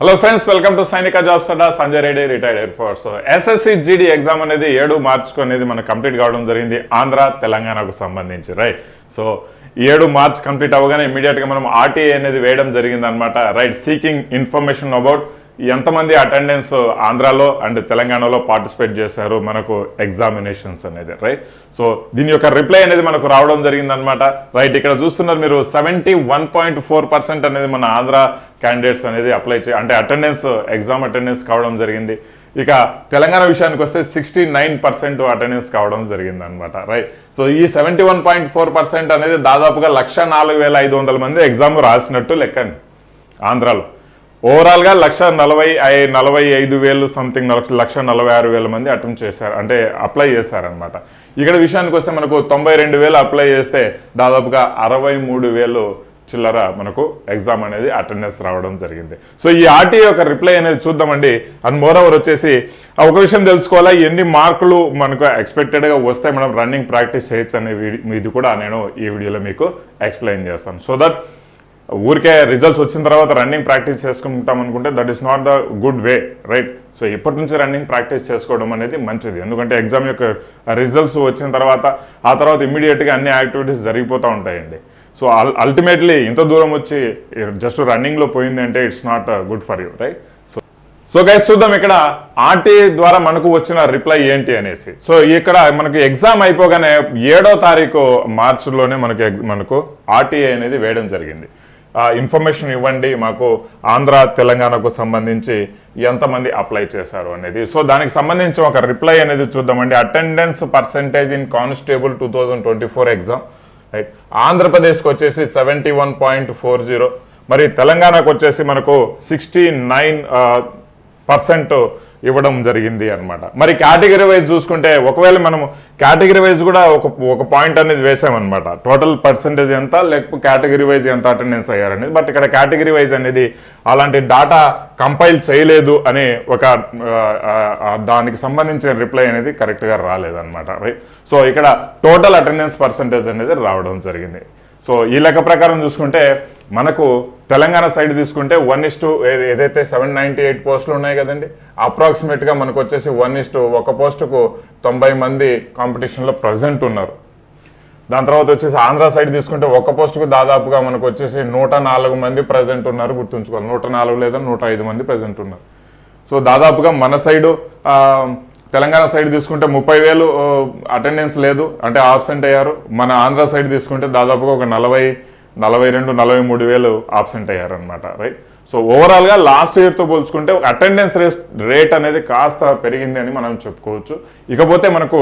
Hello friends welcome to Sainik jobs Adda Sanjay Reddy retired air force SSC GD exam అనేది ఏడు మార్చ్కు అనేది మనకు complete కావడం జరిగింది ఆంధ్ర తెలంగాణకు సంబంధించి రైట్ సో ఏడు మార్చ్ కంప్లీట్ అవ్వగానే ఇమీడియట్గా మనం ఆర్టీఏ అనేది వేయడం జరిగింది అనమాట రైట్ సీకింగ్ ఇన్ఫర్మేషన్ అబౌట్ ఎంతమంది అటెండెన్స్ ఆంధ్రాలో అండ్ తెలంగాణలో పార్టిసిపేట్ చేశారు మనకు ఎగ్జామినేషన్స్ అనేది రైట్ సో దీని యొక్క రిప్లై అనేది మనకు రావడం జరిగిందనమాట రైట్ ఇక్కడ చూస్తున్నారు మీరు seventy one point four percent అనేది మన ఆంధ్ర క్యాండిడేట్స్ అనేది అప్లై చే అంటే అటెండెన్స్ ఎగ్జామ్ అటెండెన్స్ కావడం జరిగింది. ఇక తెలంగాణ విషయానికి వస్తే సిక్స్టీ నైన్ పర్సెంట్ అటెండెన్స్ కావడం జరిగింది అనమాట రైట్ సో ఈ seventy one point four percent అనేది దాదాపుగా లక్ష నాలుగు వేల ఐదు వందల మంది ఎగ్జామ్ రాసినట్టు లెక్కండి ఆంధ్రాలో. ఓవరాల్గా లక్ష నలభై ఐ- నలభై ఐదు వేలు సంథింగ్ లక్ష నలభై ఆరు వేల మంది అటెంప్ట్ చేశారు అంటే అప్లై చేశారనమాట ఇక్కడ విషయానికి వస్తే మనకు తొంభై రెండు వేలు అప్లై చేస్తే దాదాపుగా అరవై మూడు వేలు చిల్లర మనకు ఎగ్జామ్ అనేది అటెండెన్స్ రావడం జరిగింది. సో ఈ ఆర్టీ యొక్క రిప్లై అనేది చూద్దామండి. అండ్ మోర్ ఓవర్ వచ్చేసి ఒక విషయం తెలుసుకోవాలా? ఎన్ని మార్కులు మనకు ఎక్స్పెక్టెడ్గా వస్తే మనం రన్నింగ్ ప్రాక్టీస్ చేయొచ్చు అనే వీడి- ఇది కూడా నేను ఈ వీడియోలో మీకు ఎక్స్ప్లెయిన్ చేస్తాను. సో దట్ ఊరికే రిజల్ట్స్ వచ్చిన తర్వాత రన్నింగ్ ప్రాక్టీస్ చేసుకుంటాం అనుకుంటే that is not the good way right so ఇప్పటి నుంచి రన్నింగ్ ప్రాక్టీస్ చేసుకోవడం అనేది మంచిది. ఎందుకంటే ఎగ్జామ్ యొక్క రిజల్ట్స్ వచ్చిన తర్వాత ఆ తర్వాత ఇమ్మీడియట్గా అన్ని యాక్టివిటీస్ జరిగిపోతూ ఉంటాయండి. సో అల్ అల్టిమేట్లీ ఇంత దూరం వచ్చి జస్ట్ రన్నింగ్లో పోయింది అంటే it's not good for you right so so guys చూద్దాం ఇక్కడ ఆర్టీఏ ద్వారా మనకు వచ్చిన రిప్లై ఏంటి అనేసి. సో ఇక్కడ మనకు ఎగ్జామ్ అయిపోగానే ఏడో తారీఖు మార్చిలోనే మనకి మనకు ఆర్టీఏ అనేది వేయడం జరిగింది. ఇన్ఫర్మేషన్ ఇవ్వండి మాకు ఆంధ్ర తెలంగాణకు సంబంధించి ఎంతమంది అప్లై చేశారు అనేది. సో దానికి సంబంధించి ఒక రిప్లై అనేది చూద్దామండి. Attendance percentage in constable two thousand twenty four exam right ఆంధ్రప్రదేశ్కి వచ్చేసి seventy one point four zero మరి తెలంగాణకు వచ్చేసి మనకు సిక్స్టీ నైన్ పర్సెంట్ ఇవ్వడం జరిగింది అన్నమాట. మరి కేటగిరీ వైజ్ చూసుకుంటే ఒకవేళ మనం కేటగిరీ వైజ్ కూడా ఒక ఒక పాయింట్ అనేది వేసామన్నమాట. టోటల్ పర్సంటేజ్ ఎంత లేకపోతే కేటగిరీ వైజ్ ఎంత అటెండెన్స్ అయ్యారనేది. బట్ ఇక్కడ కేటగిరీ వైజ్ అనేది అలాంటి డాటా కంపైల్ చేయలేదు అని ఒక దానికి సంబంధించిన రిప్లై అనేది కరెక్ట్గా రాలేదన్నమాట. రైట్ సో ఇక్కడ టోటల్ అటెండెన్స్ పర్సంటేజ్ అనేది రావడం జరిగింది. సో ఈ లెక్క ప్రకారం చూసుకుంటే మనకు తెలంగాణ సైడ్ తీసుకుంటే వన్ ఇస్ టు ఏదైతే సెవెన్ నైంటీ ఎయిట్ పోస్టులు ఉన్నాయి కదండి అప్రాక్సిమేట్గా మనకు వచ్చేసి వన్ ఇస్ టు ఒక పోస్టుకు తొంభై మంది కాంపిటీషన్లో ప్రజెంట్ ఉన్నారు. దాని తర్వాత వచ్చేసి ఆంధ్ర సైడ్ తీసుకుంటే ఒక పోస్టుకు దాదాపుగా మనకు వచ్చేసి నూట నాలుగు మంది ప్రజెంట్ ఉన్నారు గుర్తుంచుకోవాలి. నూట నాలుగు లేదా నూట ఐదు మంది ప్రజెంట్ ఉన్నారు. సో దాదాపుగా మన సైడు తెలంగాణ సైడ్ తీసుకుంటే ముప్పై వేలు అటెండెన్స్ లేదు అంటే ఆబ్సెంట్ అయ్యారు. మన ఆంధ్ర సైడ్ తీసుకుంటే దాదాపుగా ఒక నలభై నలభై రెండు నలభై మూడు వేలు ఆబ్సెంట్ అయ్యారనమాట రైట్ సో ఓవరాల్గా లాస్ట్ ఇయర్తో పోల్చుకుంటే అటెండెన్స్ రేట్ రేట్ అనేది కాస్త పెరిగింది అని మనం చెప్పుకోవచ్చు. ఇకపోతే మనకు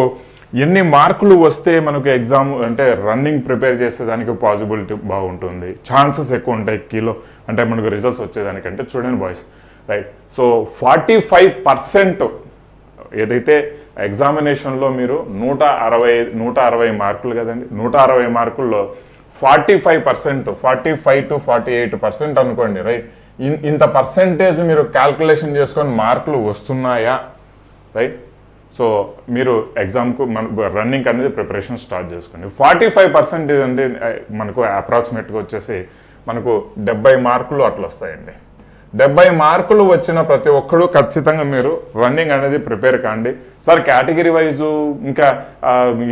ఎన్ని మార్కులు వస్తే మనకు ఎగ్జామ్ అంటే రన్నింగ్ ప్రిపేర్ చేసేదానికి పాసిబిలిటీ బాగుంటుంది. ఛాన్సెస్ ఎక్కువ ఉంటాయి కిలో అంటే మనకు రిజల్ట్స్ వచ్చేదానికంటే చూడండి boys right so forty five percent ఏదైతే ఎగ్జామినేషన్లో మీరు నూట అరవై నూట అరవై మార్కులు కదండి నూట అరవై మార్కుల్లో forty five percent forty five to forty eight percent అనుకోండి రైట్ ఇంత పర్సెంటేజ్ మీరు క్యాల్కులేషన్ చేసుకొని మార్కులు వస్తున్నాయా? రైట్ సో మీరు ఎగ్జామ్కు మన రన్నింగ్ అనేది ప్రిపరేషన్ స్టార్ట్ చేసుకోండి. ఫార్టీ ఫైవ్ పర్సెంటేజ్ అంటే మనకు అప్రాక్సిమేట్గా వచ్చేసి మనకు డెబ్బై మార్కులు అట్లా వస్తాయండి. డెబ్బై మార్కులు వచ్చిన ప్రతి ఒక్కడు ఖచ్చితంగా మీరు రన్నింగ్ అనేది ప్రిపేర్ కాండి. సార్ కేటగిరీ వైజు ఇంకా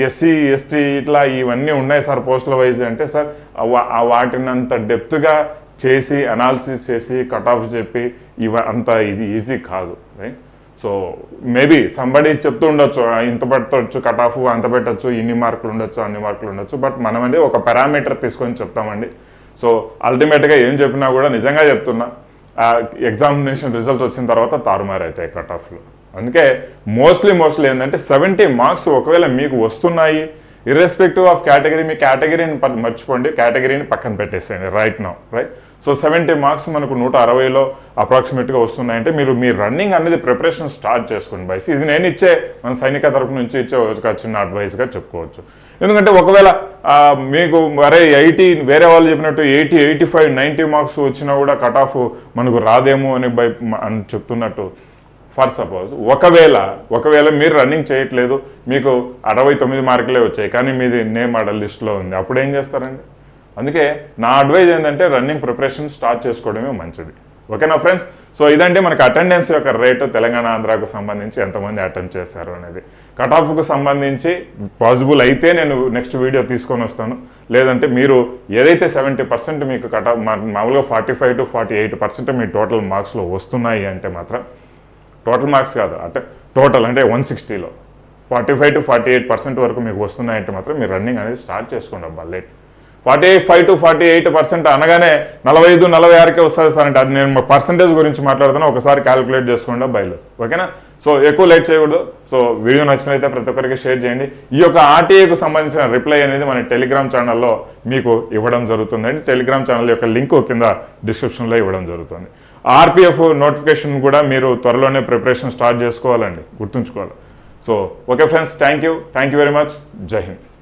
ఎస్సీ ఎస్టీ ఇట్లా ఇవన్నీ ఉన్నాయి సార్ పోస్టుల వైజ్ అంటే సార్ ఆ వాటిని అంత డెప్త్గా చేసి అనాలిసిస్ చేసి కట్ ఆఫ్ చెప్పి ఇవ అంత ఇది ఈజీ కాదు రైట్? సో మేబీ సంబడి చెప్తూ ఉండొచ్చు ఇంత పెట్టవచ్చు కట్ ఆఫ్ అంత పెట్టచ్చు ఇన్ని మార్కులు ఉండొచ్చు అన్ని మార్కులు ఉండొచ్చు బట్ మనం అనేది ఒక పారామీటర్ తీసుకొని చెప్తామండి. సో అల్టిమేట్గా ఏం చెప్పినా కూడా నిజంగా చెప్తున్నా ఎగ్జామినేషన్ రిజల్ట్ వచ్చిన తర్వాత తారుమారు అవుతాయి కట్ ఆఫ్లు అందుకే మోస్ట్లీ మోస్ట్లీ ఏంటంటే సెవెంటీ మార్క్స్ ఒకవేళ మీకు వస్తున్నాయి ఇర్రెస్పెక్టివ్ ఆఫ్ కేటగిరీ మీ కేటగిరీని మర్చిపోండి. కేటగిరీని పక్కన పెట్టేసేయండి right now right so seventy marks మనకు నూట అరవైలో అప్రాక్సిమేట్గా వస్తున్నాయంటే మీరు మీ రన్నింగ్ అనేది ప్రిపరేషన్ స్టార్ట్ చేసుకోండి బైస్ ఇది నేను ఇచ్చే మన సైనిక తరపు నుంచి ఇచ్చే ఒక చిన్న అడ్వైస్గా చెప్పుకోవచ్చు. ఎందుకంటే ఒకవేళ మీకు అరే ఎయిటీ వేరే వాళ్ళు చెప్పినట్టు eighty eighty five ninety marks వచ్చినా కూడా కట్ ఆఫ్ మనకు రాదేమో అని బై అని చెప్తున్నట్టు ఫర్ సపోజ్ ఒకవేళ ఒకవేళ మీరు రన్నింగ్ చేయట్లేదు మీకు అరవై తొమ్మిది మార్కులే వచ్చాయి కానీ మీది నేమ్ మోడల్ లిస్ట్లో ఉంది అప్పుడు ఏం చేస్తారండి? అందుకే నా అడ్వైజ్ ఏంటంటే రన్నింగ్ ప్రిపరేషన్ స్టార్ట్ చేసుకోవడమే మంచిది. ఓకేనా ఫ్రెండ్స్? సో ఇదంటే మనకు అటెండెన్స్ యొక్క రేటు తెలంగాణ ఆంధ్రాకు సంబంధించి ఎంతమంది అటెండ్ చేశారు అనేది. కట్ ఆఫ్కు సంబంధించి పాసిబుల్ అయితే నేను నెక్స్ట్ వీడియో తీసుకొని వస్తాను. లేదంటే మీరు ఏదైతే సెవెంటీ పర్సెంట్ మీకు కట్ ఆఫ్ మామూలుగా forty five to forty eight percent me total మార్క్స్లో వస్తున్నాయి అంటే మాత్రం టోటల్ మార్క్స్ కాదు. అంటే టోటల్ అంటే one సిక్స్టీలో. Forty five to forty eight percent వరకు మీకు వస్తున్నాయంటే మాత్రం మీరు రన్నింగ్ అనేది స్టార్ట్ చేసుకోండి అబ్బా late. Forty eight five to forty eight percent అనగానే నలభై ఐదు నలభై ఆరుకే వస్తుంది సార్ అంటే అది నేను పర్సంటేజ్ గురించి మాట్లాడుతున్నా ఒకసారి క్యాలిక్యులేట్ చేసుకోండి బయలు ఓకేనా? సో ఎక్కువ లేట్ చేయకూడదు. సో వీడియో నచ్చినైతే ప్రతి ఒక్కరికి షేర్ చేయండి. ఈ యొక్క ఆర్టీఏకు సంబంధించిన రిప్లై అనేది మన టెలిగ్రామ్ ఛానల్లో మీకు ఇవ్వడం జరుగుతుందండి. టెలిగ్రామ్ ఛానల్ యొక్క లింక్ కింద డిస్క్రిప్షన్లో ఇవ్వడం జరుగుతుంది. ఆర్పిఎఫ్ నోటిఫికేషన్ కూడా మీరు త్వరలోనే ప్రిపరేషన్ స్టార్ట్ చేసుకోవాలండి గుర్తుంచుకోవాలి. So okay friends thank you. Thank you very much. జై హింద్.